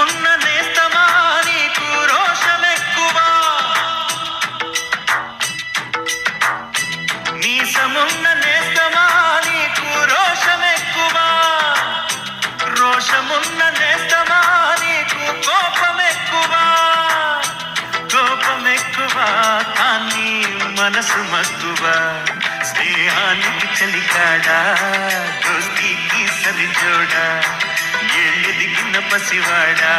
ఉన్న నేస్తమా నీకు రోషమెక్కువా. నీసమున్న నేస్తమా నీకు రోషమెక్కువా. రోషమున్న నేస్తమా నీకు కోపమెక్కువా. కోపమెక్కువా కానీ మనసు మక్కువా స్నేహానికి చలికాడా దోస్తీకి సరిజోడా. ఎదిగిన శివాడా?